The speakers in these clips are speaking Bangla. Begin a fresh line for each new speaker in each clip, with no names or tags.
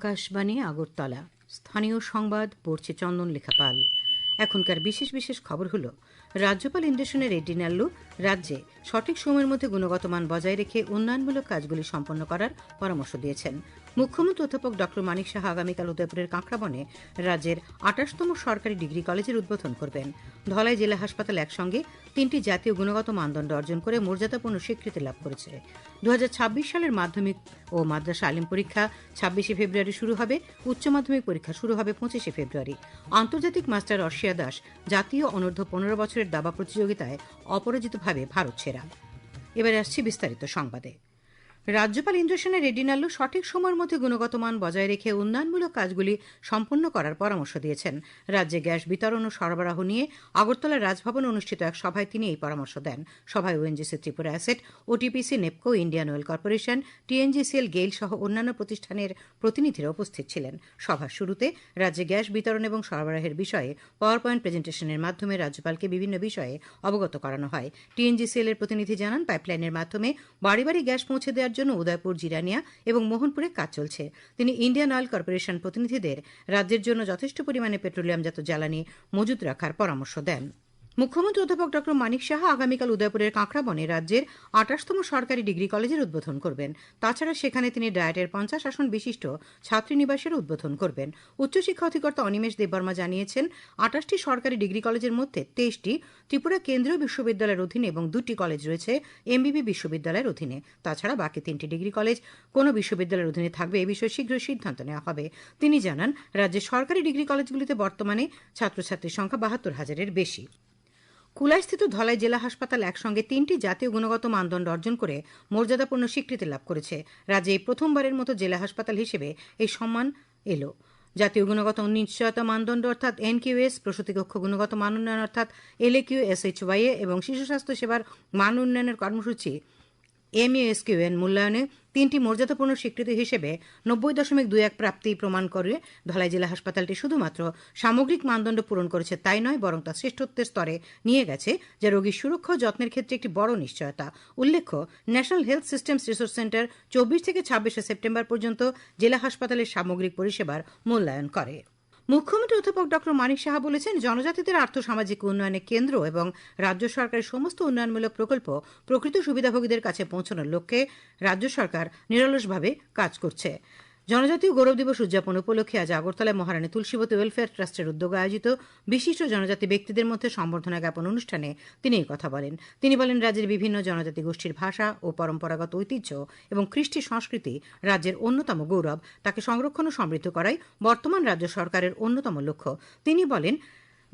আকাশবাণী আগরতলা। স্থানীয় সংবাদ, পড়ছে চন্দন লেখাপাল। এখনকার বিশেষ বিশেষ খবর হল, রাজ্যপাল ইন্ডেশনের রেড্ডি নাল্লু রাজ্যে সঠিক সময়ের মধ্যে গুণগত মান বজায় রেখে উন্নয়নমূলক কাজগুলি সম্পন্ন করার পরামর্শ দিয়েছেন। মুখ্যমন্ত্রী অধ্যাপক ড মানিক সাহা আগামীকাল উদয়পুরের কাঁকড়াবনে রাজ্যের আঠাশতম সরকারি ডিগ্রি কলেজের উদ্বোধন করবেন। ধলাই জেলা হাসপাতাল একসঙ্গে তিনটি জাতীয় গুণগত মানদণ্ড অর্জন করে মর্যাদাপূর্ণ স্বীকৃতি লাভ করেছে। দুহাজার ছাব্বিশ সালের মাধ্যমিক ও মাদ্রাসা আলিম পরীক্ষা ছাব্বিশে ফেব্রুয়ারি শুরু হবে, উচ্চ মাধ্যমিক পরীক্ষা শুরু হবে পঁচিশে ফেব্রুয়ারি। আন্তর্জাতিক মাস্টার অর্ষিয়া দাস জাতীয় অনূর্ধ্ব পনেরো বছরের দাবা প্রতিযোগিতায় অপরাজিতভাবে ভারত সেরা। এবারে আসছি বিস্তারিত সংবাদে। রাজ্যপাল ইন্দ্রসেনা রেড্ডি সঠিক সময়ের মধ্যে গুণগত মান বজায় রেখে উন্নয়নমূলক কাজগুলি সম্পন্ন করার পরামর্শ দিয়েছেন। রাজ্যে গ্যাস বিতরণ ও সরবরাহ নিয়ে আগরতলার রাজভবনে অনুষ্ঠিত এক সভায় তিনি এই পরামর্শ দেন। সভায় ONGC Tripura asset, OTPC NEEPCO, Indian oil corporation, TNGCL, GAIL সহ অন্যান্য প্রতিষ্ঠানের প্রতিনিধিরা উপস্থিত ছিলেন। সভার শুরুতে রাজ্যে গ্যাস বিতরণ এবং সরবরাহের বিষয়ে পাওয়ার পয়েন্ট প্রেজেন্টেশনের মাধ্যমে রাজ্যপালকে বিভিন্ন বিষয়ে অবগত করানো হয়। টিএনজিসিএল এর প্রতিনিধি জানান, পাইপলাইনের মাধ্যমে বাড়ি বাড়ি গ্যাস পৌঁছে দেওয়ার জন্য উদয়পুর, জিরানিয়া এবং মোহনপুরে কাজ চলছে। তিনি ইন্ডিয়ান অয়েল কর্পোরেশন প্রতিনিধিদের রাজ্যের জন্য যথেষ্ট পরিমাণে পেট্রোলিয়ামজাত জ্বালানি মজুত রাখার পরামর্শ দেন। মুখ্যমন্ত্রী অধ্যাপক ড মানিক সাহা আগামীকাল উদয়পুরের কাঁকড়াবনে রাজ্যের আঠাশতম সরকারি ডিগ্রি কলেজের উদ্বোধন করবেন। তাছাড়া সেখানে তিনি ডায়েটের পঞ্চাশ আসন বিশিষ্ট ছাত্রীনিবাসের উদ্বোধন করবেন। উচ্চশিক্ষা অধিকর্তা অনিমেষ দেববর্মা জানিয়েছেন, আঠাশটি সরকারি ডিগ্রি কলেজের মধ্যে তেইশটি ত্রিপুরা কেন্দ্রীয় বিশ্ববিদ্যালয়ের অধীনে এবং দুটি কলেজ রয়েছে এমবিবি বিশ্ববিদ্যালয়ের অধীনে। তাছাড়া বাকি তিনটি ডিগ্রি কলেজ কোন বিশ্ববিদ্যালয়ের অধীনে থাকবে এ বিষয়ে শীঘ্রই সিদ্ধান্ত নেওয়া হবে। তিনি জানান, রাজ্যের সরকারি ডিগ্রি কলেজগুলিতে বর্তমানে ছাত্রছাত্রীর সংখ্যা বাহাত্তর হাজারের বেশি। কুলাইস্থিত ধলাই জেলা হাসপাতাল একসঙ্গে তিনটি জাতীয় গুণগত মানদণ্ড অর্জন করে মর্যাদাপূর্ণ স্বীকৃতি লাভ করেছে। রাজ্যে প্রথমবারের মতো জেলা হাসপাতাল হিসেবে এই সম্মান এলো। জাতীয় গুণগত নিশ্চয়তা মানদণ্ড অর্থাৎ এনকিউএস, প্রসূতি কক্ষ গুণগত মান উন্নয়ন অর্থাৎ এলএকিউ এসএইচওয়াইএ এবং শিশু স্বাস্থ্য সেবার মান উন্নয়নের কর্মসূচি এমইএসকিউএন মূল্যায়নে তিনটি মর্যাদাপূর্ণ স্বীকৃতি হিসেবে নব্বই দশমিক দুই এক প্রাপ্তি প্রমাণ করে ধলাই জেলা হাসপাতালটি শুধুমাত্র সামগ্রিক মানদণ্ড পূরণ করেছে তাই নয়, বরং তা শ্রেষ্ঠত্বের স্তরে নিয়ে গেছে যা রোগীর সুরক্ষা যত্নের ক্ষেত্রে একটি বড় নিশ্চয়তা। উল্লেখ্য, national health systems resource centre চব্বিশ থেকে ছাব্বিশে সেপ্টেম্বর পর্যন্ত জেলা হাসপাতালের সামগ্রিক পরিষেবার মূল্যায়ন করে। মুখ্যমন্ত্রী অধ্যাপক ড মানিক সাহা বলেছেন, জনজাতিদের আর্থ সামাজিক উন্নয়নের কেন্দ্র এবং রাজ্য সরকারের সমস্ত উন্নয়নমূলক প্রকল্প প্রকৃত সুবিধাভোগীদের কাছে পৌঁছানোর লক্ষ্যে রাজ্য সরকার নিরলসভাবে কাজ করছে। জনজাতীয় গৌরব দিবস উদযাপন উপলক্ষে আজ আগরতলায় মহারানী তুলসীবতী ওয়েলফেয়ার ট্রাস্টের উদ্যোগে আয়োজিত বিশিষ্ট জনজাতি ব্যক্তিদের মধ্যে সম্বর্ধনা জ্ঞাপন অনুষ্ঠানে তিনি কথা বলেন। তিনি বলেন, রাজ্যের বিভিন্ন জনজাতি গোষ্ঠীর ভাষা ও পরম্পরাগত ঐতিহ্য এবং কৃষ্টি সংস্কৃতি রাজ্যের অন্যতম গৌরব, তাকে সংরক্ষণ ও সমৃদ্ধ করাই বর্তমান রাজ্য সরকারের অন্যতম লক্ষ্য। তিনি বলেন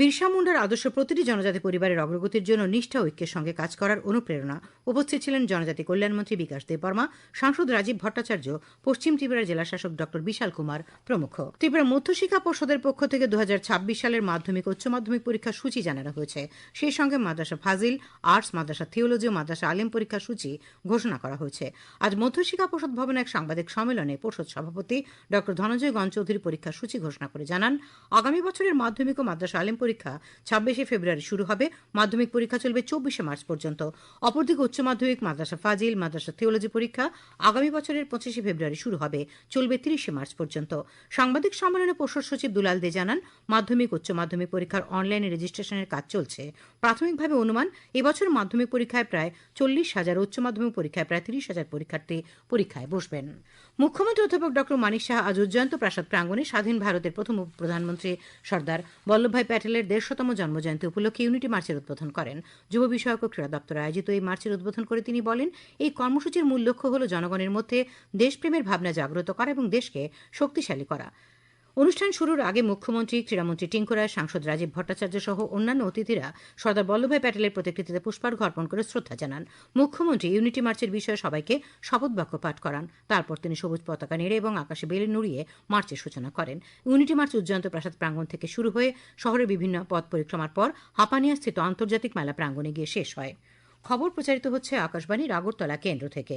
বিরসা মুন্ডার আদর্শ প্রতিটি জনজাতি পরিবারের অগ্রগতির জন্য নিষ্ঠা ঐক্যের সঙ্গে কাজ করার অনুপ্রেরণা। উপস্থিত ছিলেন জনজাতি কল্যাণমন্ত্রী বিকাশ দেববর্মা, সাংসদ রাজীব ভট্টাচার্য, পশ্চিম ত্রিপুরার জেলাশাসক ড বিশাল কুমার প্রমুখ। ত্রিপুরা মধ্যশিক্ষা পর্ষদের পক্ষ থেকে দু সালের মাধ্যমিক উচ্চ মাধ্যমিক পরীক্ষার সূচি জানানো হয়েছে। সেই সঙ্গে মাদ্রাসা ফাজিল, আর্টস, মাদ্রাসা থিওলজি ও মাদ্রাসা আলিম পরীক্ষার সূচি ঘোষণা করা হয়েছে। আজ মধ্যশিক্ষা পর্ষদ ভবনে এক সাংবাদিক সম্মেলনে পর্ষদ সভাপতি ড ধনঞ্জয় গঞ্জ চৌধুরী পরীক্ষার সূচি ঘোষণা করে জানান, আগামী বছরের মাধ্যমিক ও মাদ্রাসা আলিম পরীক্ষা ছাব্বিশে ফেব্রুয়ারি শুরু হবে। মাধ্যমিক পরীক্ষা চলবে চব্বিশে মার্চ পর্যন্ত। অপরদিকে উচ্চ মাধ্যমিক মাদ্রাসা ফাজিল, মাদ্রাসা থিওলজি পরীক্ষা আগামী বছরের পঁচিশে ফেব্রুয়ারি শুরু হবে, চলবে তিরিশে মার্চ পর্যন্ত। সাংবাদিক সম্মেলনে পর্ষদ সচিব দুলাল দে জানান, মাধ্যমিক, উচ্চ মাধ্যমিক পরীক্ষার অনলাইনে রেজিস্ট্রেশনের কাজ চলছে। প্রাথমিকভাবে অনুমান, এবছর মাধ্যমিক পরীক্ষায় প্রায় চল্লিশ হাজার, উচ্চ মাধ্যমিক পরীক্ষায় প্রায় তিরিশ হাজার পরীক্ষার্থী পরীক্ষায় বসবেন। মুখ্যমন্ত্রী অধ্যাপক ড মানিক শাহ আজ উজ্জয়ন্ত প্রাসাদ প্রাঙ্গণে স্বাধীন ভারতের প্রথম প্রধানমন্ত্রী সর্দার বল্লভভাই প্যাটেলের দেড়শতম জন্মজয়ন্তী উপলক্ষে ইউনিটি মার্চের উদ্বোধন করেন। যুব বিষয়ক ও ক্রীড়া দপ্তর আয়োজিত এই মার্চের উদ্বোধন করে তিনি বলেন, এই কর্মসূচির মূল লক্ষ্য হল জনগণের মধ্যে দেশপ্রেমের ভাবনা জাগ্রত করা এবং দেশকে শক্তিশালী করা। অনুষ্ঠান শুরুর আগে মুখ্যমন্ত্রী, ক্রীড়ামন্ত্রী টিঙ্কু রায় সাংসদ রাজীব ভট্টাচার্য সহ অন্যান্য অতিথিরা সর্দার বল্লভভাই প্যাটেলের প্রতিকৃতিতে পুষ্পার্ঘ অর্পণ করে শ্রদ্ধা জানান। মুখ্যমন্ত্রী ইউনিটি মার্চের বিষয়ে সবাইকে শপথ বাক্য পাঠ করান। তারপর তিনি সবুজ পতাকা নেড়ে এবং আকাশে বেলে নুড়িয়ে মার্চের সূচনা করেন। ইউনিটি মার্চ উজ্জয়ন্ত প্রাসাদ প্রাঙ্গণ থেকে শুরু হয়ে শহরের বিভিন্ন পথ পরিক্রমার পর হাপানিয়া স্থিত আন্তর্জাতিক মেলা প্রাঙ্গণে গিয়ে শেষ হয়। খবর প্রচারিত হচ্ছে আকাশবাণীর আগরতলা কেন্দ্র থেকে।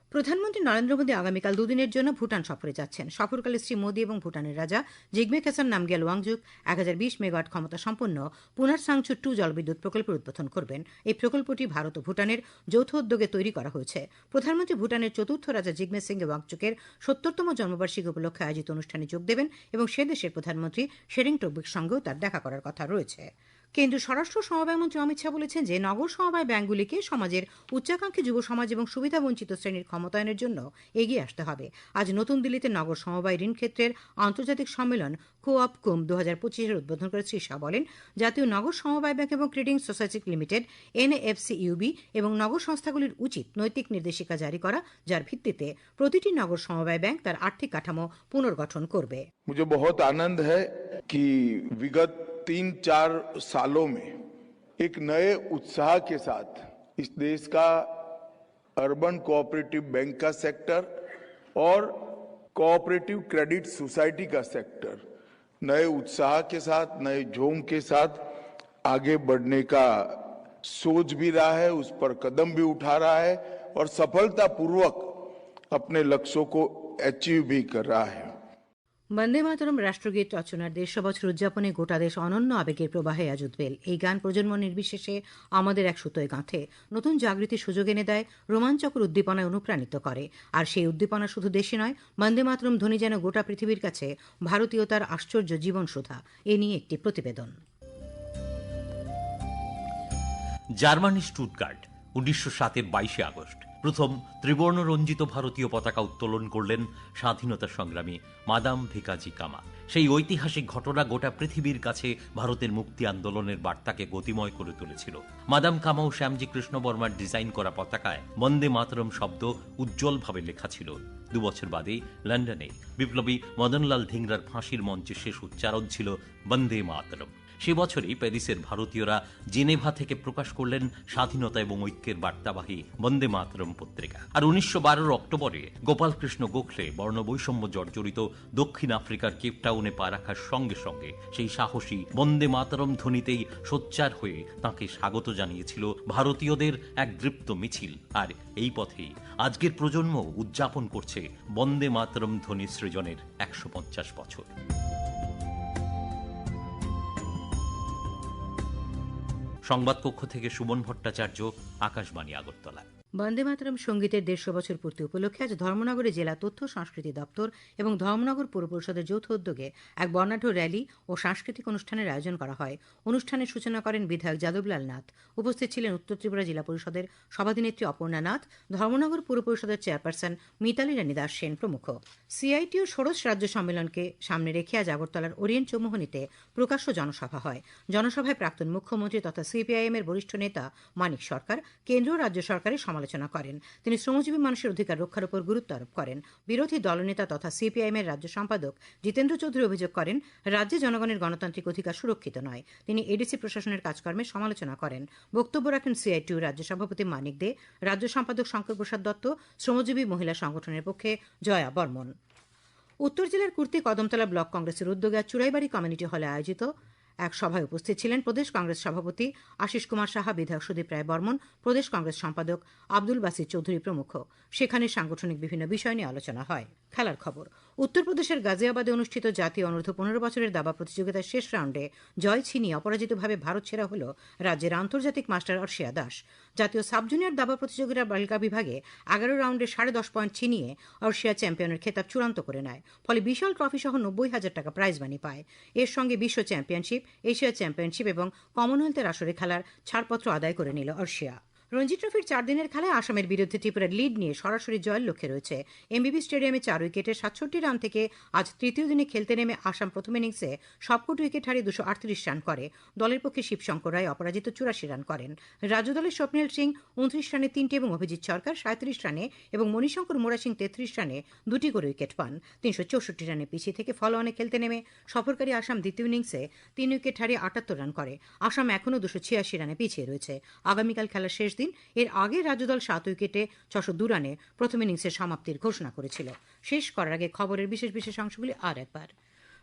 প্রধানমন্ত্রী নরেন্দ্র মোদী আগামীকাল দুদিনের জন্য ভুটান সফরে যাচ্ছেন। সফরকালে শ্রী মোদী এবং ভুটানের রাজা জিগমে খেসান নামগিয়াল ওয়াংজুক এক হাজার বিশ মেগাওয়াট ক্ষমতা সম্পন্ন পুনার সাংচু টু জলবিদ্যুৎ প্রকল্পের উদ্বোধন করবেন। এই প্রকল্পটি ভারত ও ভুটানের যৌথ উদ্যোগে তৈরি করা হয়েছে। প্রধানমন্ত্রী ভুটানের চতুর্থ রাজা জিগমে সিং ওয়াংচুকের সত্তরতম জন্মবার্ষিকী উপলক্ষে আয়োজিত অনুষ্ঠানে যোগ দেবেন এবং সে দেশের প্রধানমন্ত্রী শেরিং টোবির সঙ্গেও তার দেখা করার কথা রয়েছে। কেন্দ্রীয় স্বরাষ্ট্র সমবায় মন্ত্রী অমিত শাহ বলেছেন যে নগর সমবায় ব্যাংকগুলিকে সমাজের উচ্চাকাঙ্ক্ষী যুব সমাজ এবং সুবিধা বঞ্চিত শ্রেণীর ক্ষমতায়নের জন্য এগিয়ে আসতে হবে আজ নতুন দিল্লিতে নগর সমবায় ঋণ ক্ষেত্রের আন্তর্জাতিক সম্মেলন কো অপ কুম দু হাজার পঁচিশের উদ্বোধন করে শ্রী শাহ বলেন জাতীয় নগর সমবায় ব্যাংক এবং credit society limited NFC UB এবং নগর সংস্থাগুলির উচিত নৈতিক নির্দেশিকা জারি করা যার ভিত্তিতে প্রতিটি নগর সমবায় ব্যাংক তার আর্থিক কাঠামো পুনর্গঠন করবে
मुझे बहुत आनंद है कि विगत तीन चार सालों में एक नए उत्साह के साथ इस देश का अर्बन कोऑपरेटिव बैंक का सेक्टर और कोऑपरेटिव क्रेडिट सोसाइटी का सेक्टर नए उत्साह के साथ, नए जोम के साथ आगे बढ़ने का सोच भी रहा है, उस पर कदम भी उठा रहा है और सफलतापूर्वक अपने लक्ष्यों को अचीव भी कर रहा है।
বন্দে মাতরম রাষ্ট্রগীত রচনার দেড়শো বছর উদযাপনে গোটা দেশ অনন্য আবেগের প্রবাহে আজ উদ্বেল এই গান প্রজন্ম নির্বিশেষে আমাদের এক সুতোয় গাঁথে। নতুন জাগৃতির সুযোগ এনে দেয়, রোমাঞ্চকর উদ্দীপনায় অনুপ্রাণিত করে। আর সেই উদ্দীপনা শুধু দেশে নয়, বন্দে মাতরম ধ্বনি যেন গোটা পৃথিবীর কাছে ভারতীয়তার আশ্চর্য জীবন সুধা এ নিয়ে একটি প্রতিবেদন।
জার্মানি স্টুটগার্ড উনিশশো সাতের বাইশে আগস্ট। প্রথম ত্রিবর্ণ রঞ্জিত ভারতীয় পতাকা উত্তোলন করলেন স্বাধীনতা সংগ্রামী মাদাম ভিকাজি কামা সেই ঐতিহাসিক ঘটনা গোটা পৃথিবীর কাছে ভারতের মুক্তি আন্দোলনের বার্তাকে গতিময় করে তুলেছিল। মাদাম কামা ও শ্যামজি কৃষ্ণ বর্মার ডিজাইন করা পতাকায় বন্দে মাতরম শব্দ উজ্জ্বলভাবে লেখা ছিল। দুবছর বাদে লন্ডনে বিপ্লবী মদনলাল ধিংরার ফাঁসির মঞ্চে শেষ উচ্চারণ ছিল বন্দে মাতরম। সে বছরই প্যারিসের ভারতীয়রা জেনেভা থেকে প্রকাশ করলেন স্বাধীনতা এবং ঐক্যের বার্তাবাহী বন্দে মাতরম পত্রিকা। আর উনিশশো অক্টোবরে গোপালকৃষ্ণ গোখলে বর্ণবৈষম্য জর্জরিত দক্ষিণ আফ্রিকার কেপটাউনে পা রাখার সঙ্গে সঙ্গে সেই সাহসী বন্দে মাতরম ধ্বনিতেই সোচ্চার হয়ে তাকে স্বাগত জানিয়েছিল ভারতীয়দের এক দৃপ্ত মিছিল। আর এই পথেই আজকের প্রজন্ম উদযাপন করছে বন্দে মাতরম ধ্বনি সৃজনের একশো পঞ্চাশ বছর। সংবাদকক্ষ থেকে সুবন ভট্টাচার্য আকাশবাণী আগরতলা।
বন্দে মাতরম সঙ্গীতের দেড়শো বছর পূর্তি উপলক্ষে আজ ধর্মনগরে জেলা তথ্য, সংস্কৃতি দপ্তর এবং ধর্মনগর পৌর পরিষদের যৌথ উদ্যোগে এক বর্ণাঢ্য র্যালি ও সাংস্কৃতিক অনুষ্ঠানের আয়োজন করা হয়। অনুষ্ঠানের সূচনা করেন বিধায়ক যাদবলাল নাথ। উপস্থিত ছিলেন উত্তর ত্রিপুরা জেলা পরিষদের সভাধিনেত্রী অপর্ণা নাথ, ধর্মনগর পৌর পরিষদের চেয়ারপারসন মিতালি রানী দাস সেন প্রমুখ। সিআইটিও ষোড়শ রাজ্য সম্মেলনকে সামনে রেখে আজ আগরতলার ওরিয়েন্ট চৌমোহনীতে প্রকাশ্য জনসভা হয়। জনসভায় প্রাক্তন মুখ্যমন্ত্রী তথা সিপিআইএম এর বরিষ্ঠ নেতা মানিক সরকার, কেন্দ্র রাজ্য সরকারের সমালোচনা করেন। তিনি শ্রমজীবী মানুষের অধিকার রক্ষার উপর গুরুত্ব আরোপ করেন। বিরোধী দলনেতা তথা সিপিআইএম এর রাজ্য সম্পাদক জিতেন্দ্র চৌধুরী অভিযোগ করেন, রাজ্যে জনগণের গণতান্ত্রিক অধিকার সুরক্ষিত নয়। তিনি এডিসি প্রশাসনের কাজকর্মের সমালোচনা করেন। বক্তব্য রাখেন সিআইটিউ রাজ্য সভাপতি মানিক দে, রাজ্য সম্পাদক শঙ্কর প্রসাদ দত্ত, শ্রমজীবী মহিলা সংগঠনের পক্ষে জয়া বর্মন। উত্তর জেলার কুর্তি কদমতলা ব্লক কংগ্রেসের উদ্যোগে চুরাইবাড়ি কমিউনিটি হলে আয়োজিত এক সভায় উপস্থিত ছিলেন প্রদেশ কংগ্রেস সভাপতি আশিস কুমার সাহা, বিধায়ক সুদীপ রায় বর্মন, প্রদেশ কংগ্রেস সম্পাদক আব্দুল বাসির চৌধুরী প্রমুখ। সেখানে সাংগঠনিক বিভিন্ন বিষয় নিয়ে আলোচনা হয়। খেলার খবর। উত্তরপ্রদেশের গাজিয়াবাদে অনুষ্ঠিত জাতীয় অনূর্ধ্ব পনেরো বছরের দাবা প্রতিযোগিতার শেষ রাউন্ডে জয় ছিনিয়ে অপরাজিতভাবে ভারত ছেড়া হল রাজ্যের আন্তর্জাতিক মাস্টার অর্ষিয়া দাস। জাতীয় সাব জুনিয়র দাবা প্রতিযোগিতার বালিকা বিভাগে এগারো রাউন্ডে সাড়ে দশ পয়েন্ট ছিনিয়ে অর্শিয়া চ্যাম্পিয়নের খেতাব চূড়ান্ত করে নেয়। ফলে বিশাল ট্রফি সহ নব্বই হাজার টাকা প্রাইজ মানি পায়। এর সঙ্গে বিশ্ব চ্যাম্পিয়নশিপ এশিয়া চ্যাম্পিয়নশিপ এবং কমনওয়েলথের আসরে খেলার ছাড়পত্র আদায় করে নিল অর্ষিয়া রঞ্জি ট্রফির চার দিনের খেলায় আসামের বিরুদ্ধে ত্রিপুরার লিড নিয়ে সরাসরি জয়ের লক্ষ্যে রয়েছে। এমবিবি স্টেডিয়ামে চার উইকেটে সাতষট্টি রান থেকে আজ তৃতীয় দিনে খেলতে নেমে আসাম প্রথম ইনিংসে সবকটি উইকেট হারিয়ে দুশো আটত্রিশ রান করে। দলের পক্ষে শিবশঙ্কর রায় অপরাজিত চুরাশি রান করেন। রাজ্য দলের স্বপ্নিল সিং উনত্রিশ রানে তিনটি এবং অভিজিৎ সরকার সাঁত্রিশ রানে এবং মণিশঙ্কর মোরা সিং তেত্রিশ রানে দুটি করে উইকেট পান। তিনশো চৌষট্টি রানে পিছিয়ে থেকে ফলো অনে খেলতে নেমে সফরকারী আসাম দ্বিতীয় ইনিংসে তিন উইকেট হারিয়ে আটাত্তর রান করে। আসাম এখনও দুশো ছিয়াশি রানে পিছিয়ে রয়েছে। আগামীকাল খেলার শেষ দিন এর আগে রাজ্যদল সাত উইকেটে ছশো দু রানে প্রথম ইনিংসের সমাপ্তির ঘোষণা করেছিল। শেষ করার আগে খবরের বিশেষ বিশেষ অংশগুলি আর একবার।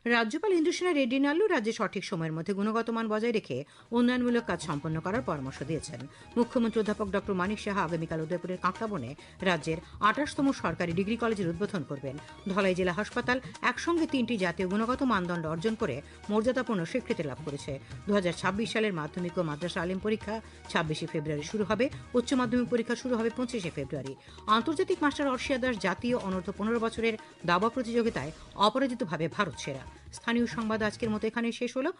রাজ্যপাল ইন্দুসেনা রেড্ডি নাল্লু রাজ্যে সঠিক সময়ের মধ্যে গুণগত মান বজায় রেখে উন্নয়নমূলক কাজ সম্পন্ন করার পরামর্শ দিয়েছেন। মুখ্যমন্ত্রী অধ্যাপক ডক্টর মানিক সাহা আগামীকাল উদয়পুরের কাঁকড়াবনে রাজ্যের আঠাশতম সরকারি ডিগ্রি কলেজের উদ্বোধন করবেন। ধলাই জেলা হাসপাতাল একসঙ্গে তিনটি জাতীয় গুণগত মানদণ্ড অর্জন করে মর্যাদাপূর্ণ স্বীকৃতি লাভ করেছে। দু হাজার ছাব্বিশ সালের মাধ্যমিক ও মাদ্রাসা আলিম পরীক্ষা ছাব্বিশে ফেব্রুয়ারি শুরু হবে। উচ্চ মাধ্যমিক পরীক্ষা শুরু হবে পঁচিশে ফেব্রুয়ারি। আন্তর্জাতিক মাস্টার অর্ষিয়া দাস জাতীয় অনূর্ধ্ব পনেরো বছরের দাবা প্রতিযোগিতায় অপরাজিতভাবে ভারত সেরা। স্থানীয় সংবাদ আজকের মতো এখানে শেষ হলো।